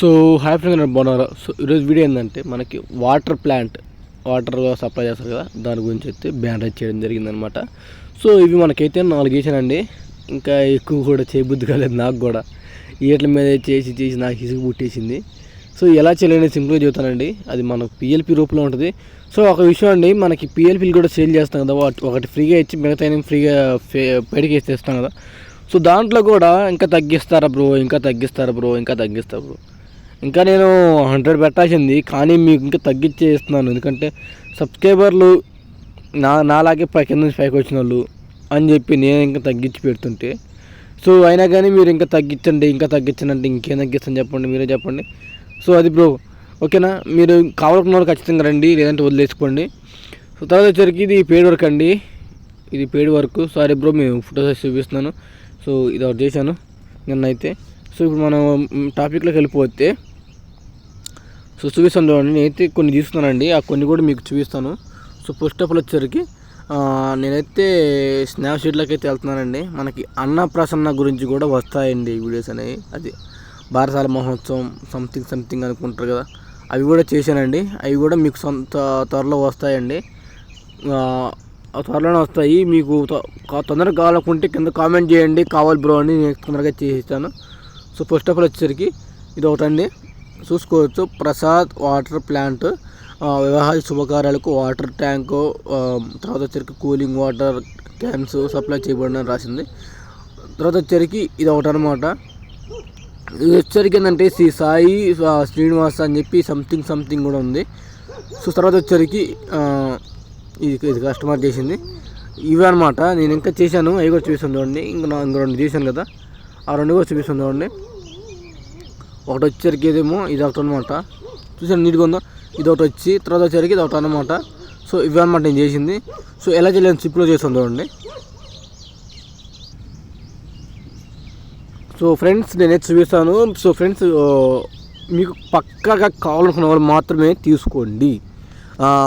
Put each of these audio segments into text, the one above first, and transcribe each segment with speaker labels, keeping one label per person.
Speaker 1: So hi friends బాగున్నారు? So ఈరోజు video ఏంటంటే మనకి వాటర్ ప్లాంట్ వాటర్ సప్లై చేస్తారు కదా దాని గురించి అయితే బ్యాండేజ్ చేయడం జరిగిందనమాట సో ఇవి మనకైతే నాలుగు వేసానండి. ఇంకా ఎక్కువ కూడా చేయబుద్ధి కాలేదు నాకు కూడా. ఈట్ల మీద చేసి చేసి నాకు ఇసుగు పుట్టేసింది. సో ఎలా చేయాలని సింపుల్గా చెబుతానండి. అది మనకు పిఎల్పి రూపంలో ఉంటుంది. సో ఒక విషయం అండి మనకి పిఎల్పీలు కూడా సేల్ చేస్తాం కదా వాటి- ఒకటి ఫ్రీగా ఇచ్చి మిగతా ఫ్రీగా బయటకి వేసి తెస్తాం కదా. సో దాంట్లో కూడా ఇంకా తగ్గిస్తారా బ్రో ఇంకా తగ్గిస్తారా బ్రో ఇంకా తగ్గిస్తారా బ్రో? ఇంకా నేను హండ్రెడ్ పెట్టాల్సింది కానీ మీకు ఇంకా తగ్గించి ఇస్తున్నాను. ఎందుకంటే సబ్స్క్రైబర్లు నా నాలాగే పై కింద నుంచి పైకి వచ్చిన వాళ్ళు అని చెప్పి నేను ఇంకా తగ్గించి పెడుతుంటే. సో అయినా కానీ మీరు ఇంకా తగ్గించండి ఇంకా తగ్గించండి అంటే ఇంకేం తగ్గిస్తాను చెప్పండి మీరే చెప్పండి. సో అది బ్రో ఓకేనా? మీరు కావాలనుకున్న వాళ్ళు ఖచ్చితంగా రండి లేదంటే వదిలేసుకోండి. సో తర్వాత వచ్చరికి ఇది పేడ్ వర్క్ అండి. ఇది పేడ్ వర్క్ సారీ బ్రో మేము ఫోటోస్ చూపిస్తున్నాను. సో ఇది ఒకటి చేశాను. నిన్న అయితే సో ఇప్పుడు మనం టాపిక్లోకి వెళ్ళిపోతే సో చూపిస్తాను చూడండి నేనైతే కొన్ని తీసుకున్నానండి ఆ కొన్ని కూడా మీకు చూపిస్తాను. సో ఫస్ట్ ఆఫ్ ఆల్ వచ్చేసరికి నేనైతే స్నాప్ షీట్లోకి అయితే వెళ్తున్నానండి. మనకి అన్నప్రసన్న గురించి కూడా వస్తాయండి వీడియోస్ అనేవి. అది భారతాల మహోత్సవం సంథింగ్ సంథింగ్ అనుకుంటారు కదా. అవి కూడా చేశానండి. అవి కూడా మీకు సొంత త్వరలో వస్తాయండి. త్వరలోనే వస్తాయి. మీకు తొందరగా కావాలనుకుంటే కింద కామెంట్ చేయండి. కావాలి బ్రో అని నేను తొందరగా చేసేస్తాను. సో ఫస్ట్ ఆఫ్ ఆల్ వచ్చేసరికి ఇది ఒకటండి చూసుకోవచ్చు. ప్రసాద్ వాటర్ ప్లాంట్ ఆ, వివాహ శుభకార్యాలకు వాటర్ ట్యాంకు తర్వాత వచ్చరికి కూలింగ్ వాటర్ క్యాన్స్ సప్లై చేయబడిన రాసింది. తర్వాత వచ్చరికి ఇది ఒకటి అనమాట ఇది వచ్చరికి ఏంటంటే శ్రీ సాయి శ్రీనివాస్ అని చెప్పి సంథింగ్ సంథింగ్ కూడా ఉంది. సో తర్వాత వచ్చరికి ఇది ఇది కస్టమర్ చేసింది. ఇవి అనమాట నేను ఇంకా చేశాను. అవి కూడా చూపిస్తాను చూడండి. ఇంకా ఇంకా ఇంకో రెండు చేశాను కదా. ఆ రెండు కూడా చూపిస్తాను చూడండి. ఒకటి వచ్చేసరికి ఇదేమో ఇది ఒకటి అనమాట చూసాను నీట్గా ఉందో? ఇది ఒకటి వచ్చి తర్వాత వచ్చేసరికి ఇది ఒకటి అనమాట సో ఇవి అనమాట నేను చేసింది. సో ఎలా చేయలేదు సిప్లో చేస్తాను చూడండి. సో ఫ్రెండ్స్ నేనైతే చూపిస్తాను. సో ఫ్రెండ్స్ మీకు పక్కగా కావాలనుకున్న వాళ్ళు మాత్రమే తీసుకోండి.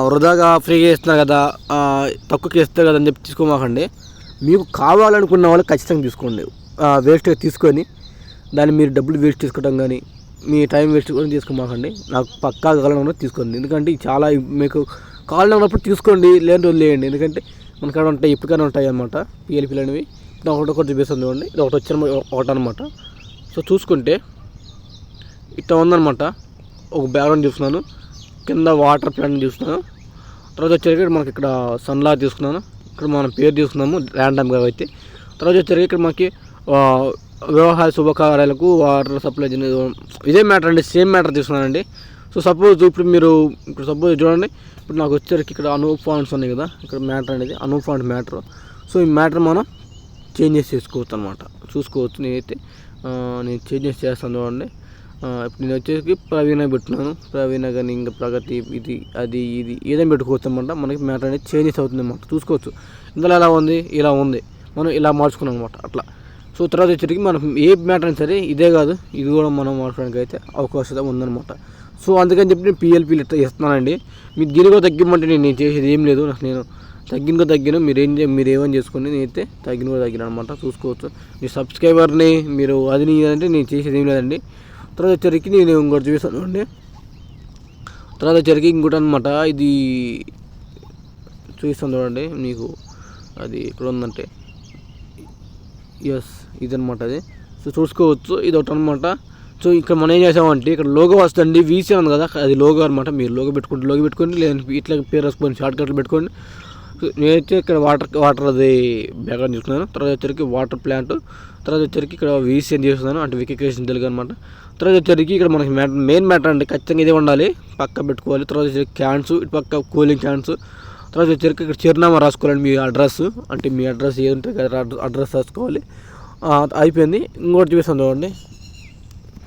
Speaker 1: వృధాగా ఫ్రీగా ఇస్తున్నారు కదా తక్కువకి ఇస్తారు కదా అని చెప్పి తీసుకోమాకండి. మీకు కావాలనుకున్న వాళ్ళు ఖచ్చితంగా తీసుకోండి. వేస్ట్గా తీసుకొని దాన్ని మీరు డబ్బులు వేస్ట్ చేసుకోవడం కానీ మీ టైం వేస్ట్ కూడా తీసుకోమాకండి నాకు పక్కా కాలంలో తీసుకోండి. ఎందుకంటే చాలా మీకు కావాలన్నప్పుడు తీసుకోండి లేని రోజులు లేయండి. ఎందుకంటే మనకాడ ఉంటాయి ఇప్పటికైనా ఉంటాయి అన్నమాట పిఎల్పీలు అనేవి ఒకటి ఒకటి చూపిస్తుంది చూడండి. ఇది ఒకటి వచ్చిన ఒకటి అనమాట సో చూసుకుంటే ఇట్లా ఉందన్నమాట. ఒక బ్యాక్గ్రౌండ్ చూస్తున్నాను. కింద వాటర్ ప్లాంట్ చూస్తున్నాను. తర్వాత వచ్చేసరికి మనకి ఇక్కడ సన్లా తీసుకున్నాను. ఇక్కడ మనం పేరు తీసుకున్నాము ర్యాండమ్గా అయితే. తర్వాత వచ్చేసరికి ఇక్కడ మనకి వివాహ శుభకార్యాలకు వాటర్ సప్లై చేయడం ఇదే మ్యాటర్ అండి సేమ్ మ్యాటర్ తీసుకున్నానండి. సో సపోజ్ ఇప్పుడు మీరు ఇప్పుడు సపోజ్ చూడండి ఇప్పుడు నాకు వచ్చేసరికి ఇక్కడ అనూప్ ఫాంట్స్ ఉన్నాయి కదా ఇక్కడ మ్యాటర్ అనేది అనూప్ ఫాండ్ మ్యాటర్. సో ఈ మ్యాటర్ మనం చేంజెస్ చేసుకోవచ్చు అనమాట చూసుకోవచ్చు నేనైతే నేను చేంజెస్ చేస్తాను చూడండి. ఇప్పుడు నేను వచ్చేసి ప్రవీణ పెట్టున్నాను ప్రవీణ కానీ ఇంకా ప్రగతి ఇది అది ఇది ఏదైనా పెట్టుకోవచ్చు అనమాట మనకి మ్యాటర్ అనేది చేంజెస్ అవుతుంది అనమాట చూసుకోవచ్చు. ఇందులో ఎలా ఉంది? ఇలా ఉంది. మనం ఇలా మార్చుకున్నాం అనమాట అట్లా. సో తర్వాత వచ్చేటికి మనం ఏ మ్యాటర్ అయినా సరే ఇదే కాదు. ఇది కూడా మనం మాట్లాడడానికి అయితే అవకాశం ఉందన్నమాట. సో అందుకని చెప్పి నేను పిఎల్పీలు ఇట్లా ఇస్తున్నానండి మీరు దీనికో తగ్గిమంటే నేను నేను చేసేది ఏం లేదు. నాకు నేను తగ్గినకో తగ్గిన మీరేం ఏం మీరు ఏమని చేసుకుని నేనైతే తగ్గిన కూడా తగ్గిన అనమాట చూసుకోవచ్చు. మీ సబ్స్క్రైబర్ని మీరు అది అంటే నేను చేసేది ఏం లేదండి. తర్వాత వచ్చేసరికి నేను ఇంకోటి చూపిస్తాను అండి. తర్వాత వచ్చేసరికి ఇంకోటి అనమాట ఇది చూపిస్తాను చూడండి. మీకు అది ఎక్కడ ఉందంటే ఎస్ ఇదనమాట అది. సో చూసుకోవచ్చు ఇది ఒకటి అనమాట సో ఇక్కడ మనం ఏం చేసామంటే ఇక్కడ లోగో వస్తుంది వీసీ ఉంది కదా అది లోగో అనమాట మీరు లోగో పెట్టుకుంటే లోగో పెట్టుకోండి లేదంటే ఇట్లా పేరు రాసుకోండి షార్ట్ కట్లు పెట్టుకోండి. నేనైతే ఇక్కడ వాటర్ వాటర్ అది బ్యాక్గ్రౌండ్ చూసుకున్నాను తర్వాత వచ్చరికి వాటర్ ప్లాంట్ తర్వాత వచ్చరికి ఇక్కడ వీసీ అని చేస్తున్నాను అంటే వికేషన్ తెలుగు అనమాట తర్వాత వచ్చరికి ఇక్కడ మనకి మెయిన్ మ్యాటర్ అంటే ఖచ్చితంగా ఇదే ఉండాలి పక్క పెట్టుకోవాలి. తర్వాత వచ్చరికి క్యాన్స్ ఇటు పక్క కూలింగ్ క్యాన్స్ తర్వాత వచ్చరికి ఇక్కడ చిరునామా రాసుకోవాలండి మీ అడ్రస్ అంటే మీ అడ్రస్ ఏది ఉంటుంది కదా అడ్రస్ రాసుకోవాలి. అయిపోయింది. ఇంకోటి చూపిస్తాను చూడండి.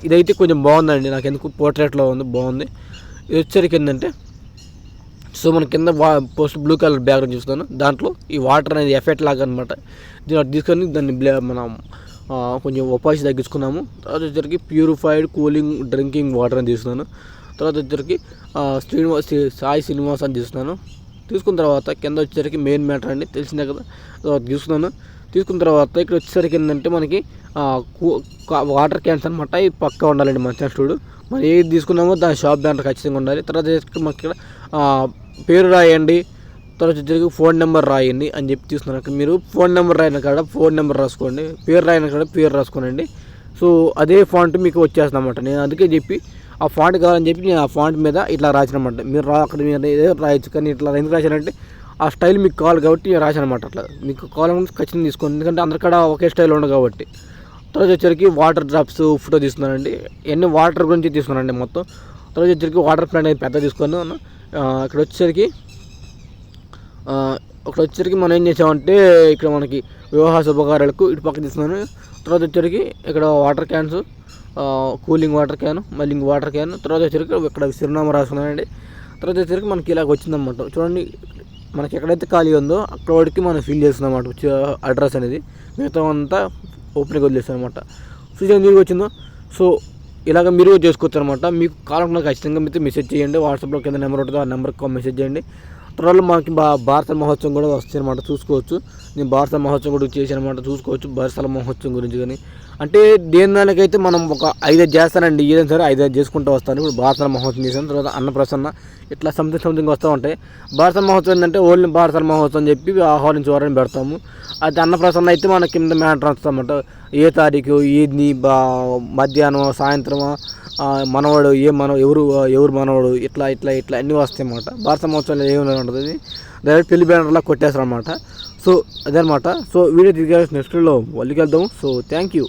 Speaker 1: ఇదైతే కొంచెం బాగుందండి. నాకు ఎందుకు పోర్ట్రేట్లో ఉంది బాగుంది. ఇది వచ్చరికి ఏంటంటే సో మన కింద వా పోస్ట్ బ్లూ కలర్ బ్యాక్గ్రౌండ్ చూస్తున్నాను దాంట్లో ఈ వాటర్ అనేది ఎఫెక్ట్ లాగా అనమాట దీని తీసుకొని దాన్ని మనం కొంచెం ఉపాధి తగ్గించుకున్నాము. తర్వాత వచ్చరికి ప్యూరిఫైడ్ కూలింగ్ డ్రింకింగ్ వాటర్ అని తీసుకున్నాను. తర్వాత వచ్చరికి శ్రీనివాస్ శ్రీ- సాయి శ్రీనివాస్ అని తీసుకున్నాను. తీసుకున్న తర్వాత కింద వచ్చేసరికి మెయిన్ మ్యాటర్ అండి తెలిసిందే కదా. తర్వాత తీసుకున్నాను. తీసుకున్న తర్వాత ఇక్కడ వచ్చేసరికి ఏంటంటే మనకి వాటర్ క్యాన్స్ అనమాట ఇది పక్కా ఉండాలండి మన చూడు మనం ఏది తీసుకున్నామో దాని షాప్ బ్యానర్ ఖచ్చితంగా ఉండాలి. తర్వాత వచ్చేసరికి మనకి ఇక్కడ పేరు రాయండి. తర్వాత వచ్చేసరికి ఫోన్ నెంబర్ రాయండి అని చెప్పి తీసుకున్నాను. మీరు ఫోన్ నెంబర్ రాయన కాడ ఫోన్ నెంబర్ రాసుకోండి. పేరు రాయిన కాడ పేరు రాసుకోనండి. సో అదే ఫాంట్ మీకు వచ్చేస్తుంది అనమాట నేను అందుకే చెప్పి ఆ ఫాంట్ కావాలని చెప్పి నేను ఆ ఫాంట్ మీద ఇట్లా రాసినమాట. మీరు రా అక్కడ మీరు ఏదో రాయొచ్చు కానీ ఇట్లా ఎందుకు రాశానంటే ఆ స్టైల్ మీకు కావాలి కాబట్టి నేను రాశాను అనమాట అట్లా. మీకు కావాలనుకుంటే ఖచ్చితంగా తీసుకోండి. ఎందుకంటే అందరికాడ ఒకే స్టైల్ ఉండదు కాబట్టి. తర్వాత వచ్చరికి వాటర్ డ్రాప్స్ ఫోటో తీసుకున్నానండి. ఎన్ని వాటర్ గురించి తీసుకున్నానండి మొత్తం. తర్వాత వచ్చరికి వాటర్ ప్లాంట్ అనేది పెద్ద తీసుకున్నాను. ఇక్కడ వచ్చేసరికి అక్కడ ఇక్కడ వచ్చేసరికి మనం ఏం చేసామంటే ఇక్కడ మనకి వివాహ శుభకార్యాలకు ఇటు పక్క తీసుకున్నాను తర్వాత వచ్చేసరికి ఇక్కడ water cans cooling water can మళ్ళీ ఇంక వాటర్ క్యాన్. తర్వాత వచ్చేసరికి ఇక్కడ చిరునామా రాసుకున్నానండి. తర్వాత వచ్చేసరికి మనకి ఇలాగ వచ్చిందన్నమాట. చూడండి మనకి ఎక్కడైతే ఖాళీ ఉందో అక్కడ వాడికి మనం ఫిల్ చేస్తున్నాం అన్నమాట అడ్రస్ అనేది. మిగతా అంతా ఓపెన్గా వదిలేస్తాం అనమాట సూచన మీరు వచ్చిందో? సో ఇలాగ మీరు చేసుకోవచ్చు అనమాట మీకు కావాలనుకున్న ఖచ్చితంగా మీతో మెసేజ్ చేయండి. వాట్సాప్లో కింద నెంబర్ ఉంటుందో. ఆ నెంబర్కి మెసేజ్ చేయండి. త్వరలో మనకి బా భారత మహోత్సవం కూడా వస్తుంది అనమాట చూసుకోవచ్చు. నేను భారత మహోత్సవం కూడా చేసానమాట చూసుకోవచ్చు. భారత మహోత్సవం గురించి కానీ. అంటే దేని దానికైతే మనం ఒక ఐదైదు చేస్తానండి ఏదైనా సరే ఐదైదు చేసుకుంటూ వస్తాను. ఇప్పుడు భారత మహోత్సవం చేశాను తర్వాత అన్నప్రసన్న ఇట్లా సంథింగ్ సంథింగ్ వస్తూ ఉంటాయి. భారత మహోత్సవం ఏంటంటే ఓన్లీ భారత మహోత్సవం అని చెప్పి ఆహ్వానించేవారని పెడతాము. అది అన్నప్రసన్న అయితే మన కింద మ్యాటర్ వస్తామంట ఏ తారీఖు ఏది బా మధ్యాహ్నం సాయంత్రమా మనవాడు ఏ మన ఎవరు ఎవరు మనవాడు ఇట్లా ఇట్లా ఇట్లా అన్నీ వస్తాయి అన్నమాట. భారత మహోత్సవంలో ఏమి ఉంటుంది డైరెక్ట్ పెళ్ళి బ్యానర్లా కొట్టేస్తారు అనమాట సో అదే అనమాట సో వీడియో దిగాల్సిన నెక్స్ట్లో మళ్ళీ వెళ్దాం సో థ్యాంక్ యూ